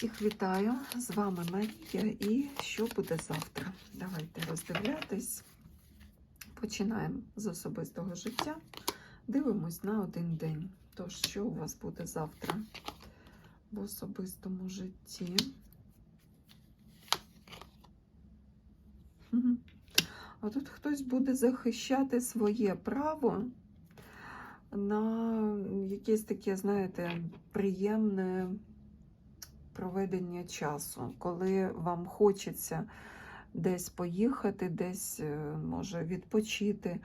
Всіх вітаю! З вами Марія і що буде завтра? Давайте роздивлятись. Починаємо з особистого життя. Дивимось на один день. Тож, що у вас буде завтра в особистому житті? А тут хтось буде захищати своє право на якесь таке, знаєте, приємне проведення часу, коли вам хочеться десь поїхати, десь е, може відпочити,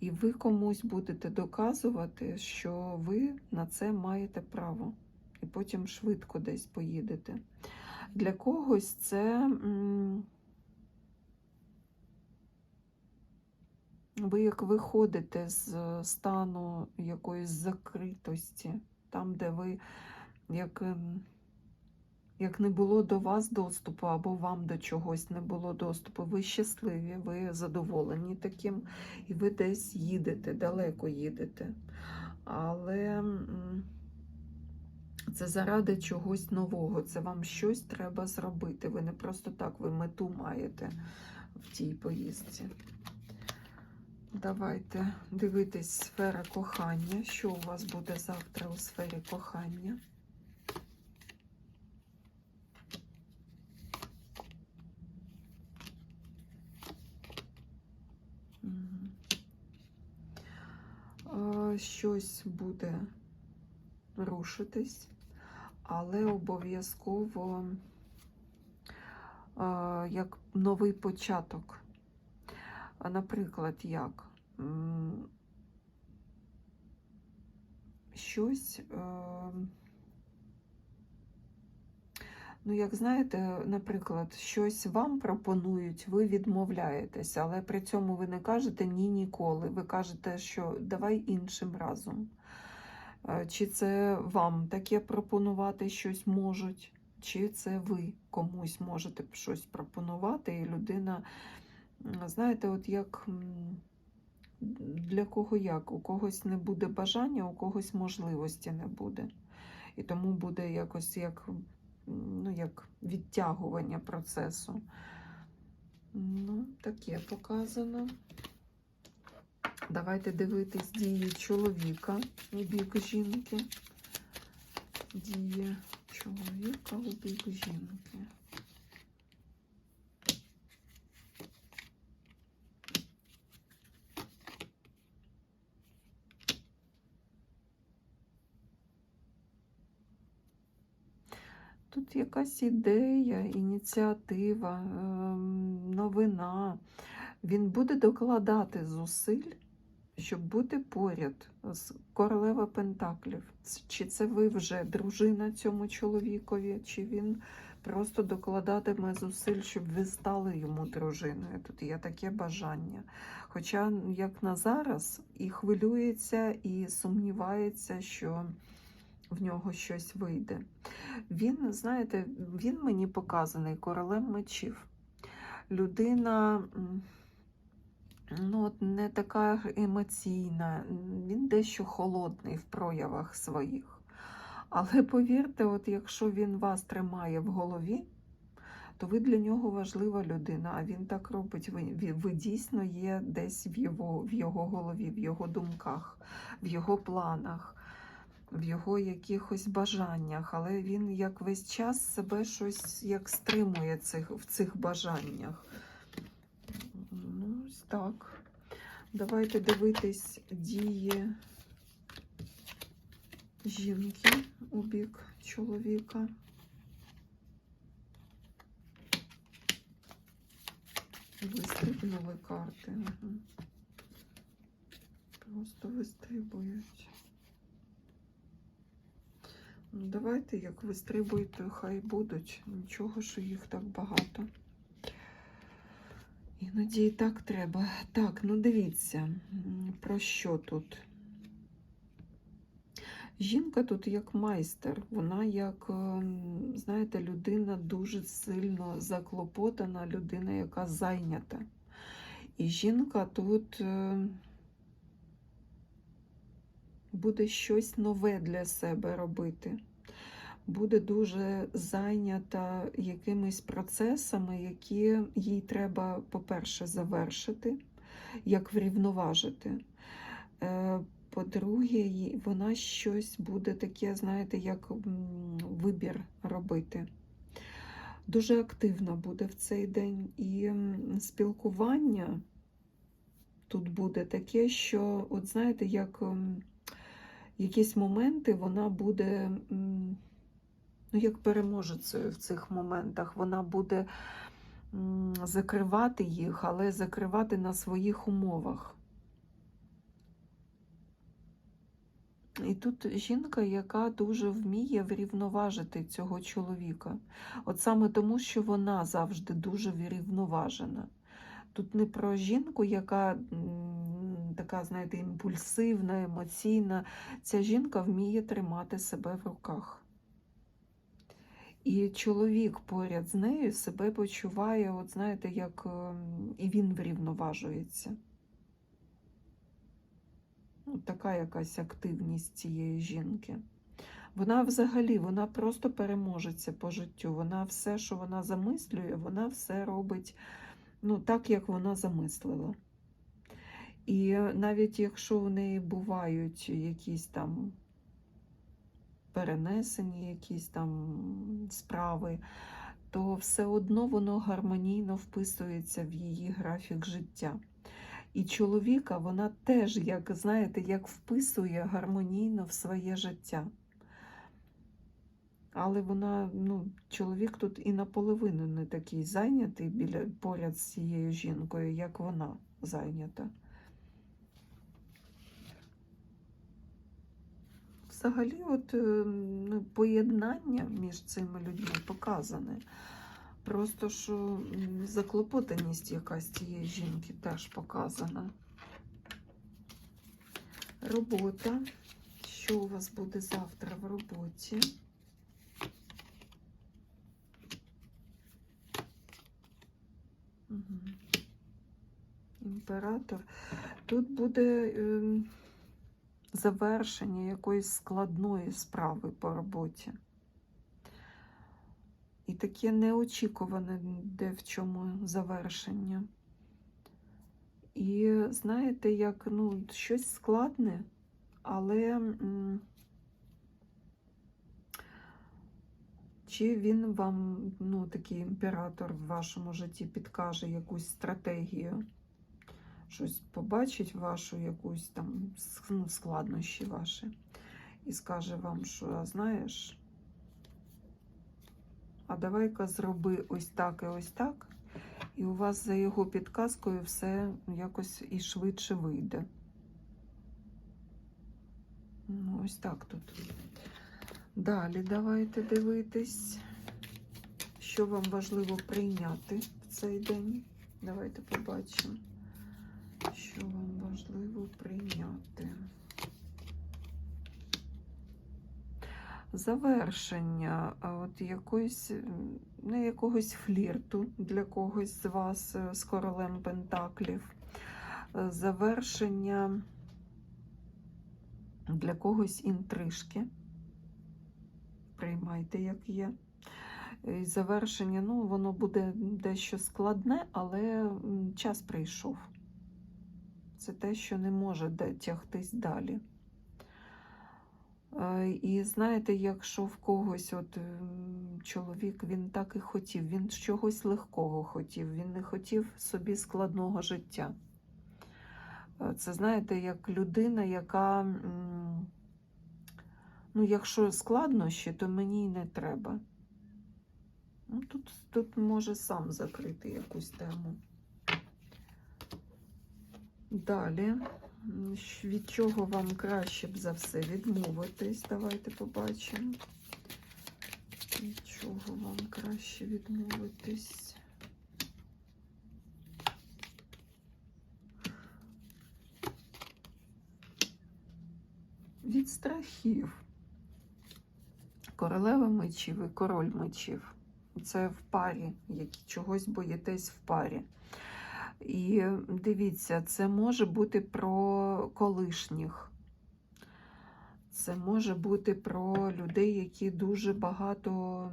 і ви комусь будете доказувати, що ви на це маєте право, і потім швидко десь поїдете. Для когось це. Ви як виходите з стану якоїсь закритості, там, де ви як, ем, як не було до вас доступу, або вам до чогось не було доступу, ви щасливі, ви задоволені таким, і ви десь їдете, далеко їдете. Але це заради чогось нового, це вам щось треба зробити. Ви не просто так, ви мету маєте в тій поїздці. Давайте дивитись сфера кохання. Що у вас буде завтра у сфері кохання? Щось буде рушитись, але обов'язково е, як новий початок. Наприклад, як щось, е, ну, як знаєте, наприклад, щось вам пропонують, ви відмовляєтесь, але при цьому ви не кажете ні ніколи. Ви кажете, що давай іншим разом. Е, Чи це вам таке пропонувати щось можуть, чи це ви комусь можете щось пропонувати, і людина. Знаєте, от як для кого як? У когось не буде бажання, у когось можливості не буде. І тому буде якось як, ну, як відтягування процесу. Ну, таке показано. Давайте дивитись дії чоловіка у бік жінки. Дії чоловіка у бік жінки. Тут якась ідея, ініціатива, ем, новина. Він буде докладати зусиль, щоб бути поряд з королева Пентаклів. Чи це ви вже дружина цьому чоловікові, чи він просто докладатиме зусиль, щоб ви стали йому дружиною. Тут є таке бажання. Хоча, як на зараз, і хвилюється, і сумнівається, що в нього щось вийде. Він, знаєте, він мені показаний королем мечів. Людина ну, от не така емоційна, він дещо холодний в проявах своїх. Але повірте, от якщо він вас тримає в голові, то ви для нього важлива людина, а він так робить. Ви, ви, дійсно є десь в його, в його голові, в його думках, в його планах, в його якихось бажаннях. Але він як весь час себе щось як стримує цих, в цих бажаннях. Ну, ось так. Давайте дивитись дії жінки у бік чоловіка. Вистрибнули карти. Угу. Просто вистрибують. Ну, давайте, як вистрибують, то хай будуть. Нічого, що їх так багато. Іноді і так треба. Так, ну дивіться, про що тут? Жінка тут як майстер, вона як, ем, знаєте, людина дуже сильно заклопотана, людина, яка зайнята. І жінка тут е, буде щось нове для себе робити. буде дуже зайнята якимись процесами, які їй треба, по-перше, завершити, як врівноважити. Е, По-друге, вона щось буде таке, знаєте, як вибір робити. Дуже активна буде в цей день. І спілкування тут буде таке, що, от знаєте, як якісь моменти вона буде, ну, як переможецею в цих моментах, вона буде закривати їх, але закривати на своїх умовах. І тут жінка, яка дуже вміє врівноважити цього чоловіка. От саме тому, що вона завжди дуже врівноважена. Тут не про жінку, яка така, знаєте, імпульсивна, емоційна. Ця жінка вміє тримати себе в руках. І чоловік поряд з нею себе почуває, от знаєте, як ем, і він врівноважується. Ну, така якась активність цієї жінки. Вона взагалі, вона просто переможеться по життю. Вона все, що вона замислює, вона все робить ну, так, як вона замислила. І навіть якщо в неї бувають якісь там перенесені, якісь там справи, то все одно воно гармонійно вписується в її графік життя. І чоловіка вона теж, як знаєте, як вписує гармонійно в своє життя. Але вона, ну, чоловік тут і наполовину не такий зайнятий біля поряд з цією жінкою, як вона зайнята. Взагалі, от е, ну, поєднання між цими людьми показане. Просто що заклопотаність якась цієї жінки теж показана. Робота. Що у вас буде завтра в роботі? Імператор. Тут буде ем, завершення якоїсь складної справи по роботі. І таке неочікуване де в чому завершення. І знаєте, як ну, щось складне, але м, чи він вам, ну, такий імператор в вашому житті підкаже якусь стратегію, щось побачить вашу якусь там ну, складнощі ваші, і скаже вам, що знаєш. А давай-ка зроби ось так і ось так, і у вас за його підказкою все якось і швидше вийде. Ну, ось так тут. Далі давайте дивитись, що вам важливо прийняти в цей день. Давайте побачимо, що вам важливо прийняти. завершення от якоїсь, не якогось флірту для когось з вас е, з королем Пентаклів, е, завершення для когось інтрижки. Приймайте, як є. І завершення, ну, воно буде дещо складне, але час прийшов. Це те, що не може тягтись далі. Е, І знаєте, якщо в когось от чоловік він так і хотів, він чогось легкого хотів, він не хотів собі складного життя. Е, Це знаєте, як людина, яка, ну, якщо складнощі, то мені й не треба. Ну, тут, тут може сам закрити якусь тему. Далі. Від чого вам краще б за все відмовитись? Давайте побачимо. Від чого вам краще відмовитись? Від страхів. Королева мечів і король мечів. Це в парі, які чогось боїтесь в парі. І дивіться, це може бути про колишніх. Це може бути про людей, які дуже багато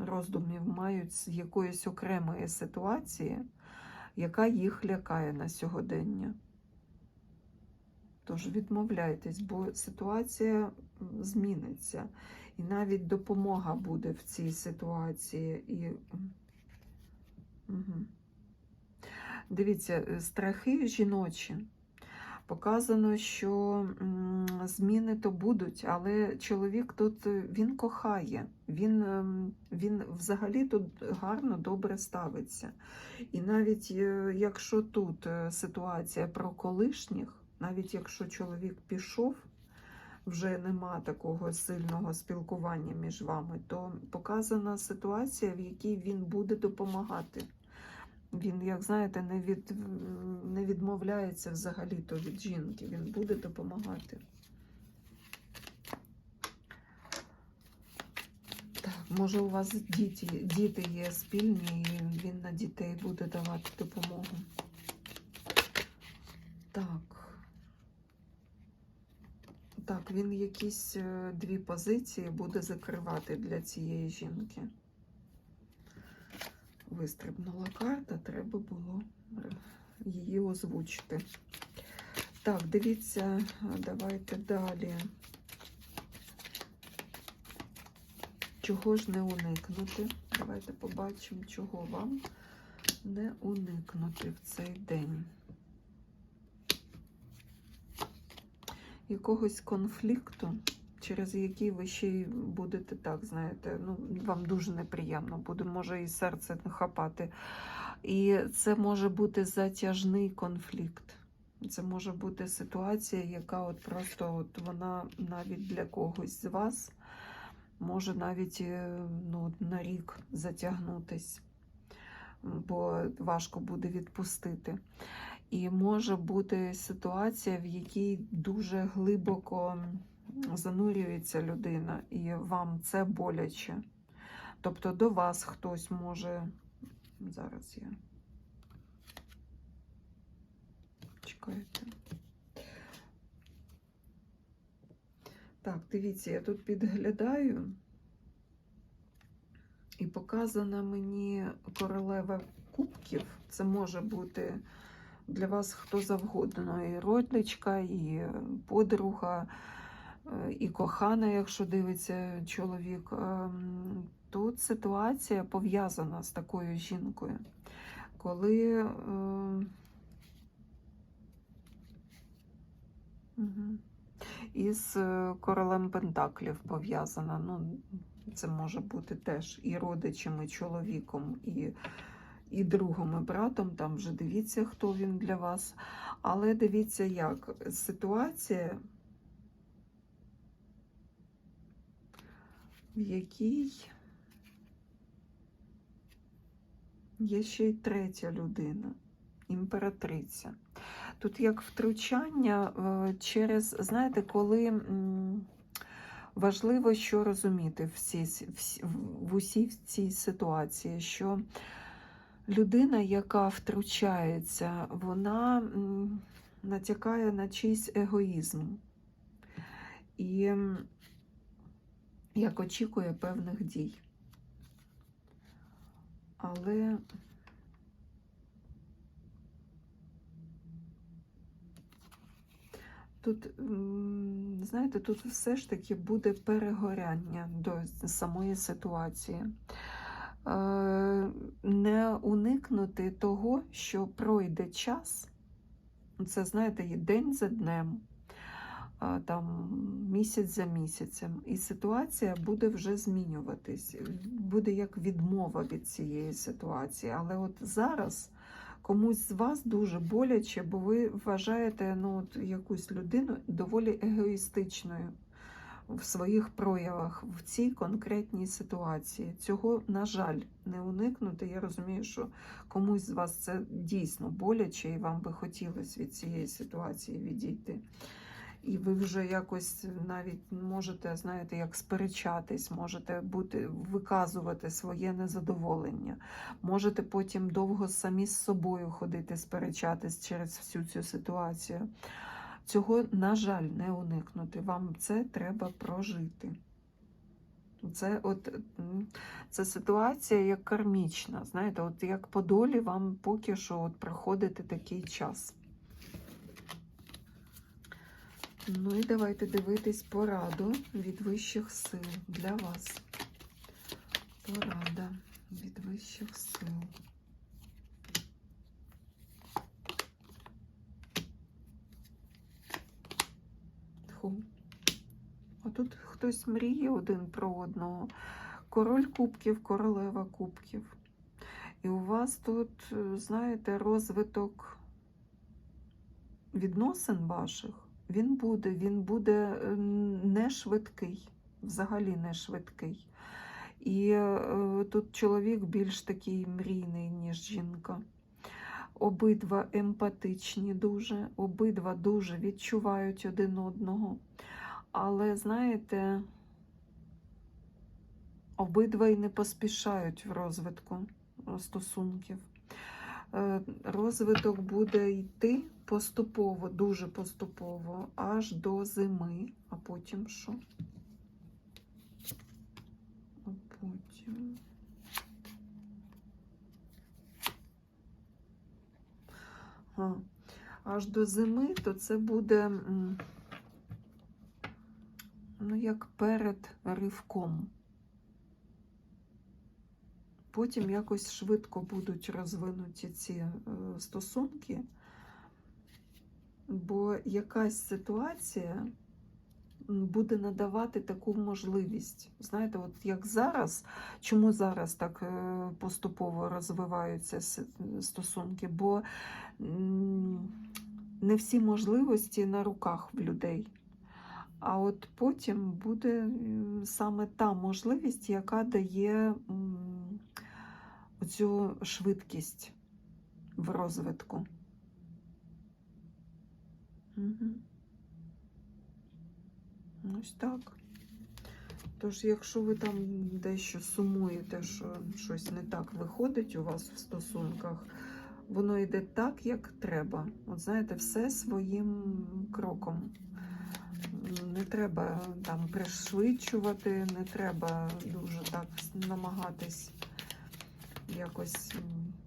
роздумів мають з якоїсь окремої ситуації, яка їх лякає на сьогодення. Тож відмовляйтесь, бо ситуація зміниться. І навіть допомога буде в цій ситуації. І... Угу. Дивіться, е, страхи жіночі. Показано, що зміни то будуть, але чоловік тут е, він кохає, він, ем, він взагалі тут гарно, добре ставиться. І навіть е, якщо тут ситуація про колишніх, навіть якщо чоловік пішов, вже нема такого сильного спілкування між вами, то показана ситуація, в якій він буде допомагати. Він, як знаєте, не, від, не відмовляється взагалі-то від жінки, він буде допомагати. Так, може, у вас діти, діти є спільні, і він на дітей буде давати допомогу. Так. Так, він якісь е, дві позиції буде закривати для цієї жінки. Вистрибнула карта, треба було е, її озвучити. Так, дивіться, давайте далі. Чого ж не уникнути? Давайте побачимо, чого вам не уникнути в цей день. Якогось конфлікту, через який ви ще й будете так, знаєте, ну, вам дуже неприємно буде, може і серце хапати. І це може бути затяжний конфлікт. Це може бути ситуація, яка от просто от вона навіть для когось з вас може навіть е, ну, на рік затягнутись, бо важко буде відпустити. І може бути ситуація, в якій дуже глибоко занурюється людина, і вам це боляче. Тобто до вас хтось може. Зараз я. Чекайте. Так, дивіться, я тут підглядаю, і показана мені королева кубків. Це може бути для вас хто завгодно. І родичка, і подруга, е, і кохана, якщо дивиться чоловік. Ем, Тут ситуація пов'язана з такою жінкою, коли. е, Угу. Із е, королем Пентаклів пов'язана. Ну, це може бути теж і родичем, і чоловіком, і, і другом, і братом. Там вже дивіться, хто він для вас. Але дивіться, як ситуація, в якій є ще й третя людина, імператриця. Тут як втручання е, через, знаєте, коли важливо що розуміти в, цій, в усій цій ситуації, що людина, яка втручається, вона натякає на чийсь егоїзм і як очікує певних дій. Але Тут, знаєте, тут все ж таки буде перегоряння до самої ситуації. Е, Не уникнути того, що пройде час, це, знаєте, є день за днем, там, місяць за місяцем, і ситуація буде вже змінюватись. Буде як відмова від цієї ситуації. Але от зараз комусь з вас дуже боляче, бо ви вважаєте ну, от, якусь людину доволі егоїстичною в своїх проявах в цій конкретній ситуації. Цього, на жаль, не уникнути. Я розумію, що комусь з вас це дійсно боляче, і вам би хотілося від цієї ситуації відійти. І ви вже якось навіть можете, знаєте, як сперечатись, можете бути, виказувати своє незадоволення. Можете потім довго самі з собою ходити, сперечатись через всю цю ситуацію. Цього, на жаль, не уникнути. Вам це треба прожити. Це от це ситуація як кармічна. Знаєте, от як по долі вам поки що от проходити такий час. Ну і давайте дивитись пораду від вищих сил для вас. Порада від вищих сил. Тьху. А тут хтось мріє один про одного. Король кубків, королева кубків. І у вас тут, знаєте, розвиток відносин ваших, він буде, він буде е, не швидкий, взагалі не швидкий. І е, тут чоловік більш такий мрійний, ніж жінка. Обидва емпатичні дуже, обидва дуже відчувають один одного. Але, знаєте, обидва й не поспішають в розвитку е, стосунків. Е, Розвиток буде йти поступово, дуже поступово, аж до зими, а потім що? А потім. Аж до зими, то це буде ну, як перед ривком. Потім якось швидко будуть розвинуті ці е, стосунки, бо якась ситуація буде надавати таку можливість. Знаєте, от як зараз, чому зараз так е, поступово розвиваються стосунки? Бо не всі можливості на руках в людей. А от потім буде саме та можливість, яка дає оцю швидкість в розвитку. Угу. Ось так. Тож, якщо ви там дещо сумуєте, що щось не так виходить у вас в стосунках, воно йде так, як треба. От знаєте, все своїм кроком. Не треба там пришвидшувати, не треба дуже так намагатись якось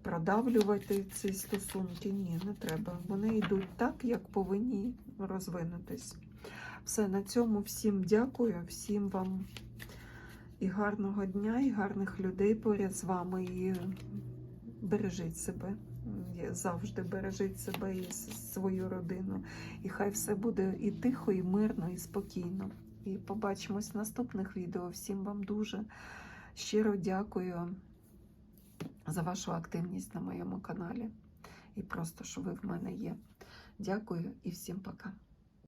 продавлювати ці стосунки. Ні, не треба. Вони йдуть так, як повинні розвинутись. Все, на цьому всім дякую, всім вам і гарного дня, і гарних людей поряд з вами. І бережіть себе. Завжди бережіть себе і свою родину. І хай все буде і тихо, і мирно, і спокійно. І побачимось в наступних відео. Всім вам дуже щиро дякую за вашу активність на моєму каналі. І просто, що ви в мене є. Дякую і всім пока.